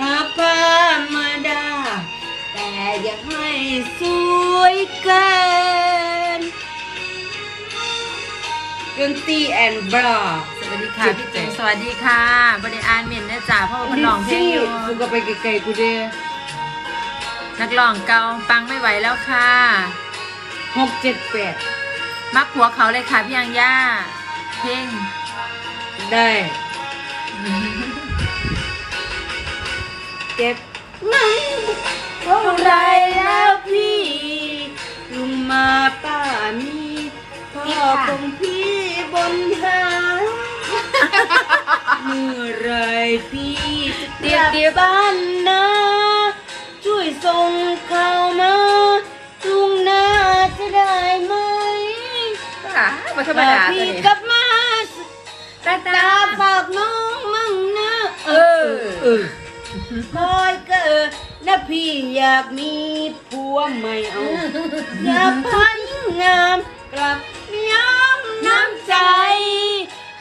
หากพามาดาแต่อย่าให้สวยเกินดนตรีแอนบราสวัสดีค่ะพี่จุ๋มสวัสดีค่ะบริอานเมนนะจ๊ะเพราะว่ามันร้องเพลงอยู่กูก็ไปไกลๆกูเด้นักร้องเก่าปังไม่ไหวแล้วค่ะหกเจ็ดแปดมักผัวเขาเลยค่ะพี่ยังย่า เพลงได้ เก็บมันเท่าไรแล้วพี่ ลุงมาป้ามีพ่อของพี่บนหาเมื่อไรพี่จะกลับบ้านนะ ช่วยส่งข่าวมาลุงนาจะได้ไหมค่ะมาธรรมดาพี่ตัวนี้กลับมาตาตาตาฝากน้องมั่งนะ เออเออ คอยเกิดนะพี่อยากมีผัวไม่เอาอยากพันงามกลับย้ำน้ำใจ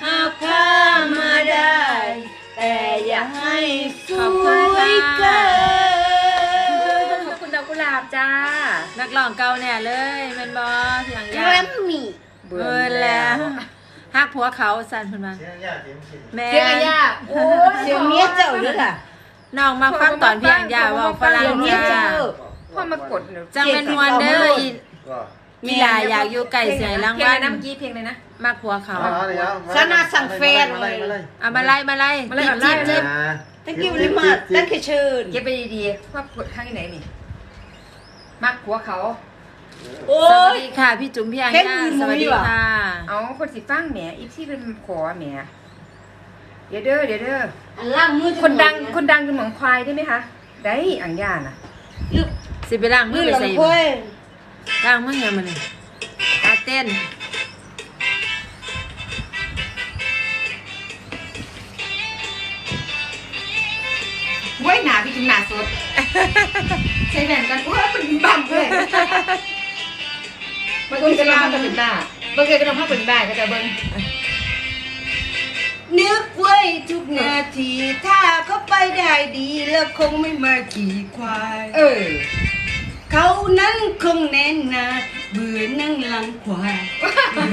หากพามาได้ แต่อย่าให้สขอบคุวณค่ะยเกินขอบคุณดอกกุหลาบจ้า นักร้องเก่าแน่เลยแมนบอพี่ยังแกย่ารมมี่เบิร์แล้วฮักผัวเขาสั่นเพิ่นมาเสียงยากเสียงผิดแม่เสียงอะยาโอ้ยเสียงเมียเจ้าด้วยล่ะ น้องมาฟังตอนพี่ยังย่าเว่าฝรั่งเสียงเมียจ้าเจ้าพ่อมากดหนูจังเป็นมวนเด้ออีก็มีหลายอยากอยู่ไก่เสียรางเพลงวัอะไรลนะเมื่อกี้เพลงอะไรนะมักผัวเขาเอาเลยครับสนาสั่งแฟนมาเลย มาเลยเอามาไล่มาไล่มาไล่ก่อนไล่จิ๊บจิ๊บอ่า Thank you very much Thank you เชิญเก็บไปดีๆว่ากดข้างไหนนี่มักผัวเขา โอ้สวัสย ดีค่ะ พี่จุ๋มพี่ยังแค่ย่ามือสวัสดีมือว่ะ ค่ะ เอาคนสิฟังแหมอีที่เป็นขอแหม เดี๋ยวเด้อเดี๋ยวเด้ออันล่างมือคนดังคนดังคือหมองควายได้ไหมคะ ได้อังยาน่ะสิไปล้างมืมืออไปหลังใส่ค่อยล้างมือยังมันนี่อาเต้นไว้หนาพี่จุ๋มหนาสด ใช้แหวนกันโอ้ยเป็นบังเลยบางคนก็ลองพักเป็นบ้าบางคนก็ลองพักเป็นบ้าก็จะเบิ้ง นึกไว้ทุกนาที ถ้าเขาไปได้ดีแล้วคงไม่มาขี่ควาย เออ เขานั้นคงแน่นหนาเบื่อนั่งหลังควาย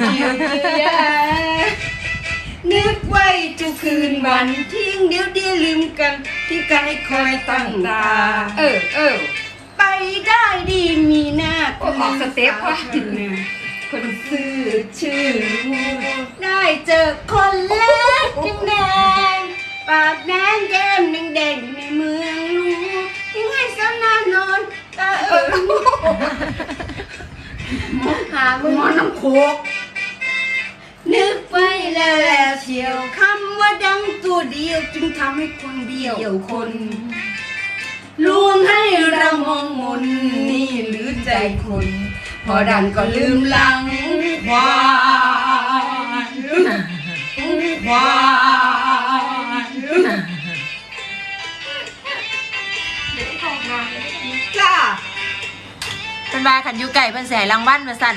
เกี่ยวเกี่ยวยานึกไว้ทุกคืนวันทิ้งเดี๋ยวเดียวลืมกัน ที่กายคอยตั้งตา เออเออไปได้ดีมีหน้า โอ้ออกสเต็ปว่ะ คนซื่อชื่อรู้ได้เจอคนเล็กยังแดงปากแดงแก้มแดงแดงในเมืองรู้ยังให้สนานนอนตาเออหามึงหมอน้ำโคกนึกไว้แล้วแล้วเชียวคำว่าดังตัวเดียวจึงทำให้คนเดียวคนลวงให้เรามองมนนี่หรือใจคน พอดังก็ลืมหลังควายควายจ้าเป็นบาขันอยูไก่เพิ่นแสรางวัลมาสั่น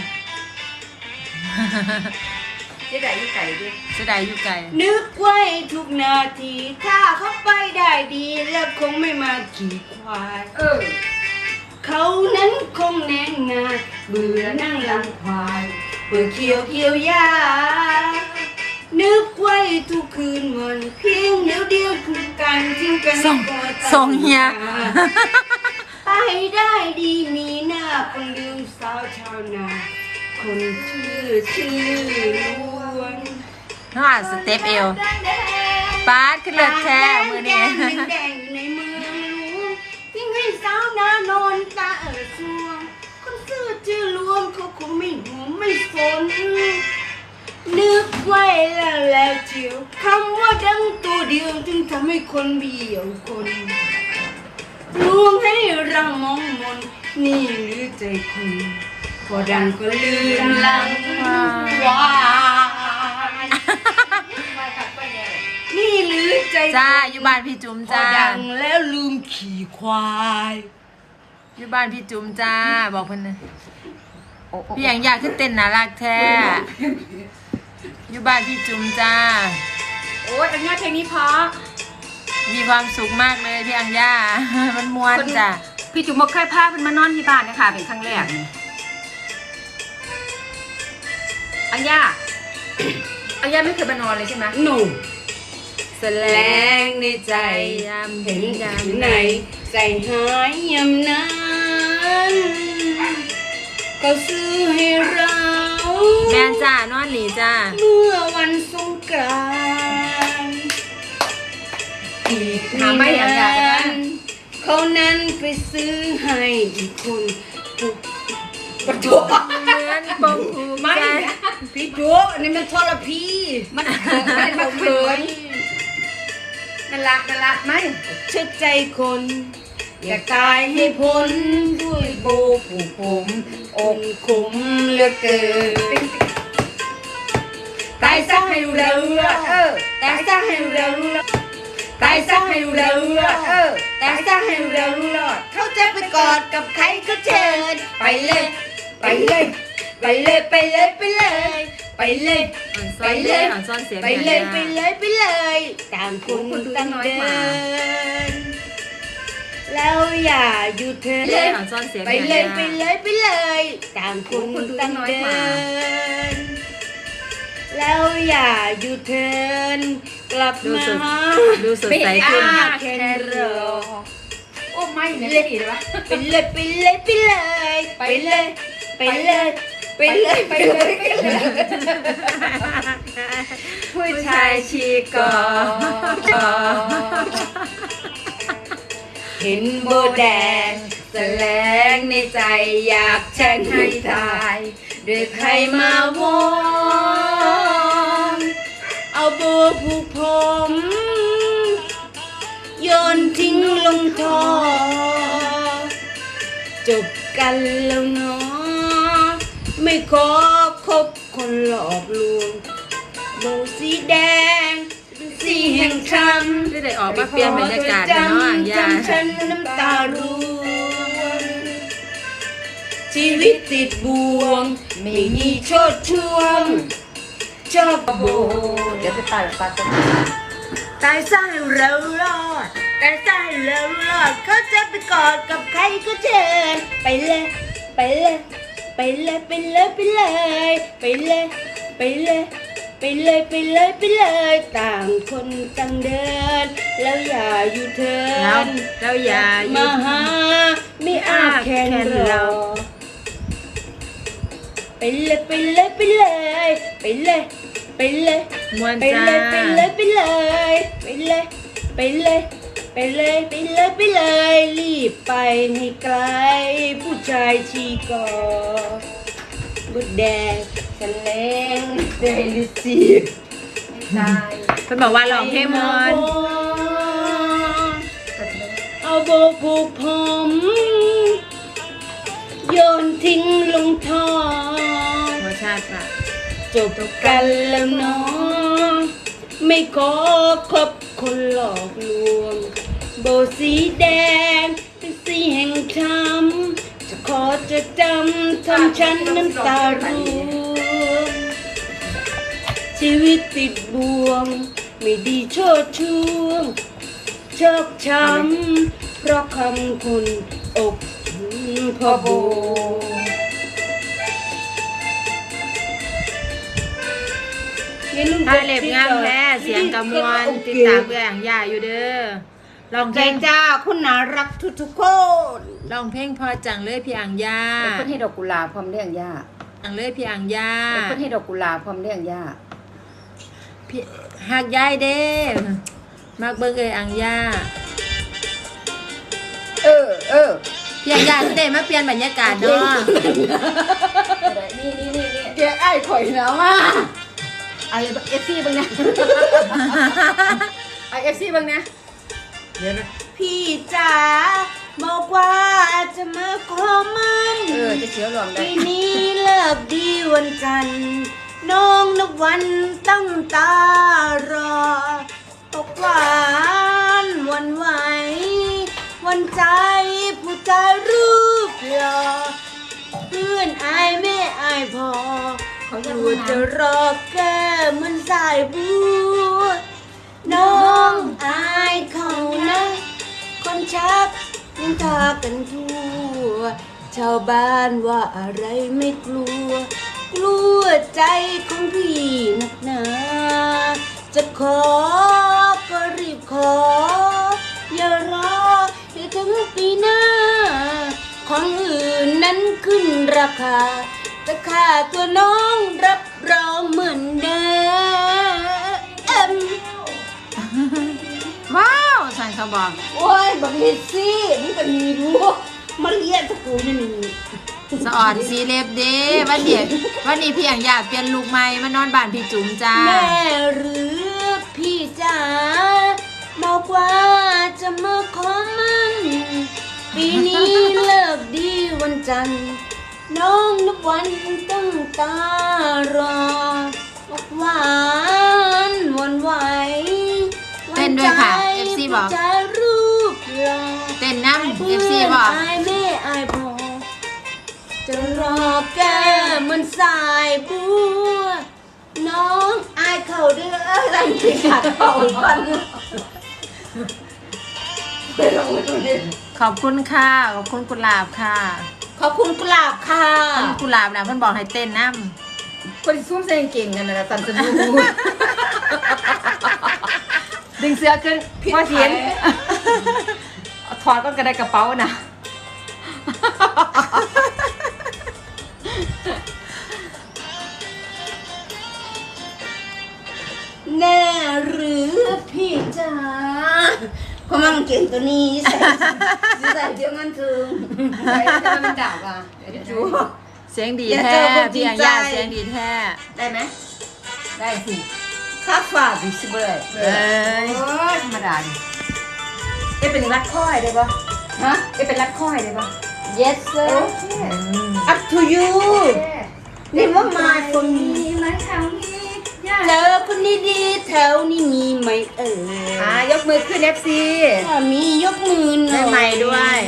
เจ๊ไก่ยี่ไก่ดิจะได้อยู่ไก่ นึกไว้ทุกนาที ถ้าเขาไปได้ดี แล้วคงไม่มาขี่ควายเออ เขานั้นคงแน่งนาเบื่อนั่งหลังควายเบื่อเขียวเขียวยานึกไว้ทุกคืนวันเพียงเดียวเดียวคือกันทิ้งกันส่งก็ตั้ส่งเฮียไปได้ดีมีหน้าคนลืมสาวชาวนา คนชื่อชื่อล้วนน้องอ่านสเต็ปเอวปาดขึ้นเลิศแท้มือนี้ นานอนตาเออสวง คนซื่อชื่อรวมเขาคงไม่ห่วงไม่สนนึกไว้แล้วแล้วเชียวคำว่าดังตัวเดียวจึงทำให้คนเบี้ยวคนลวงให้เรามองมน นี่หรือใจคุณพอดังก็ลืมหลังควายนี่หรือใจจ้าอยู่บ้านพี่จุ๋มพอจ้า ดังแล้วลืมขี่ควาย อยู่บ้านพี่จุ๋มจ้า บอกเพิ่นนะพี่ยังอยากขึ้นเต้นน่ารักแท้อยู่บ้านพี่จุ๋มจ้า โอ้ยอันนี้เพลงนี้เพราะมีความสุขมากเลยพี่อังย่า มันมวนจ้ะพี่จุ๋มบอกเคยพาเพิ่นมานอนที่บ้านนะคะเป็นครั้งแรกนี่อัญญาอัญญาไม่เคยมานอนเลยใช่ไหมหนูแสลงในใจ ยามเห็นยาถึมงไหน ใจหายยำนั้น ก็ซื้อให้เรา แม่นจ้านอนหนีจ้า เมื่อวันสงกรานต์อีกถามไม่อัญญากันนะ เขานั้นไปซื้อให้อีกคนปุ๊บปะโถเหมือนปมผูกไม่ใจนะพี่โจอันนี้มันทรพีมันไม่ได้บอกเขินนั่นละนั่นละไม่เชื่อใจคน อย่าตายให้พ้นด้วยโบผูกผมองค์คุมเหลือเกินตายซะให้รู้แล้วรู้แล้วเออตายซะให้รู้แล้วรู้แล้วตายซะให้รู้แล้วรู้แล้วเออตายซะให้รู้แล้วรู้แล้วเขาจะไปกอดกับใครก็เชิญไปเลยไปเลยไปเลยไปเลยไปเลยไปเลยอ่อนไปซ่อนเลเลยยอ่อนซ่อนเสียงไปพี่เลอัยงไปย่าเลยไปเลยต่างคนต่างเดิน แล้วอย่าหยุดเธอเลยอ่อนซ่อนเสียงไปพี่อังเลยย่าไปเลยไปเลยต่างคนต่างเดินแล้วอย่าหยุดเทินกลับดูมาสดดูสดใสขึ้นไม่อาจแค่รอโอ้ไม่เนี่ยไม่ดีเลยวะไปเลยไปเลยไปเลยไปเลยไปเลยไปเลยไปเลยไปเลยผู้ชายชีกอ เห็นโบแดงแสลงในใจอยากฉันให้ตายด้วยใครมาวอนเอาโบผูกผมโยนทิ้งลงท่อจบกันแล้วเนาะไม่ขอคบคนหลอกลวงโบสีแดง แห่งช้ำที่ได้ออกมาเปลี่ยนบรรยากาศเนาะยาฉันน้ำตาร่วงชีวิตติดบ่วง ไม่มีโชดช่วงชอบโบเดี๋ยวจะตายแบบปลาตกตายซะให้เรารอดตายซะให้เรารอดเขาจะไปกอดกับใครก็เชิญไปเลยไปเลยไปเลยไปเลยไปเลยไปเลยไปเลย ไปเลยไปเลยไปเลยต่างคนต่างเดิน แล้วอย่าอยู่เทิแล้วนแล้วอย่าหยุมาด หาไม่อาจแค่นเรา ไปเลยไปเลยไปเลยไปเลยไปเลย มวนไปจ้าเลยไปเลยไปเลยไปเลยไปเลยไปเลยไปเลยไปเลยรีบไปให้ไกล ผู้ชายชีกอบุดแดง แสลงเดลิซีตายเพิ่นบอกว่าลองเพลงมวนเอาโบผูกผม โยนทิ้งลงท่อหัวชาติป่ะจบกันแล้วเนาะไม่ขอคบคนหลอกลวง โบสีแดงเป็นสีแห่งช้ำจะขอจะจำทำฉันน้ำตาร่วง ชีวิตติดบ่วง ไม่ดีโชดช่วงชอกช้ำเพราะคำคนอกพอโบถ้าเล็บงามแท้เสียงกำมวนติดตามเพื่ออังย่าอยู่เด้อลองเพใจลงจ้าคุณน่ารักทุกทุกๆคนลองเพลงพอจังเลยพี่อังย่าแล้วเพิ่นให้ดอกกุหลาบพร้อมเลี้ยงย่าอังเลยพี่อังย่าแล้วเพิ่นให้ดอกกุหลาบพร้อมเลี้ยงย่า พี่หักยายเด้มากเบิ่งเอ้ยอังย่าเออเออพี่อังย่าสิได้มาเปลี่ยนบรรยากาศเนาะนี่นี่นี่นี่เดี๋ยวไอ้ข่อยนะมาอะไรเอฟซีบ้างนะไอเอฟซีบ้างนะเดี๋ยวนะพี่จ๋าบอกว่าจะมาขอมันเออจะเสียวหลวมได้ปีนี้เลิกดีวันจันทร์ น้องนวันตั้งตารอตกหวานวันไหว วันใจผู้ชายรูปหล่อเพื่อนอายแม่อายพอเขาจะรู้จะรอแก้เหมันสายบัวน้องอายเขานทากันทั่ว ชาวบ้านว่าอะไรไม่กลัว กลัวใจของพี่นักหนา จะขอก็รีบขอ อย่ารอให้ถึงปีหน้า ของอื่นนั้นขึ้นราคาแต่ค่าตัวน้องรับรองเหมือนเดิมว้าวใส่เขาบอกโอ้ยบักเฮ็ดซี่มึงก็มีรู้มาเรียนตะกูนี่นี่ สะอ่อนสีเล็บเด้วันเดียววันนี้พี่อย่างอยากเปลี่ยนลุกใหม่มานอนบ้านพี่จุ๋มจ้า แม่หรือพี่จ๋าบอกว่าจะมาขอมันปีนี้เลิกดีวันจันทร์น้องนับวันตั้งตารอหวานหวันไหวเต้นด้วยค่ะ FC บอก จะรูปรอเต้นน้ำ FC บอก อายแม่ เหมือนสายบัว น้องอายเขาเด้ออะไรไปขัดเขาพันขอบคุณค่ะ ขอบคุณกุหลาบค่ะ ขอบคุณกุหลาบค่ะคุณกุหลาบนะเพิ่นบอกให้เต้นน้คนที่ซุ่มใส่กางเก่งกันนะตันสนุกำดึงเสื้อขึ้นพอเทียนถอดก็กระไดกระเป๋านะ จ๋าเพราะมันเก่งตัวนี้ใส่ใส่เดี๋ยวมันถึงใส่จะมันด่าว่ะเดี๋ยวจูเสียงดีแท้เจอคนจริพี่งอย่างยาเสียงดีแท้ได้ไหมได้สิค่าฝากดิสิเบอร์เอ้ยโอ้ธรรมดาดิเอ๊ะเป็นรัดข้อยได้ปะฮะเอ๊ะเป็นรัดข้อยได้ปะ yes sir up to you นี่ว่ามาคนนี้มาทำ เจอคนดีๆแถวนี้มีไหมเอ่ยอ่ายกมือขึ้น FC ถ้ามียกมือหน่ได้อยใหม่ด้วย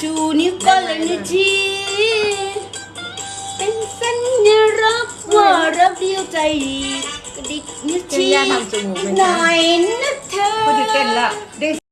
ชูนิ้วก้อยเลยนะทีเป็นสัญลักษณ์ว่ารักเดียวใจดีกระดิกนิ้วเจนชี้ยาทำจมูกไหมหจ๊ะน่อยนะเธอ พูดถึงเต้นละได้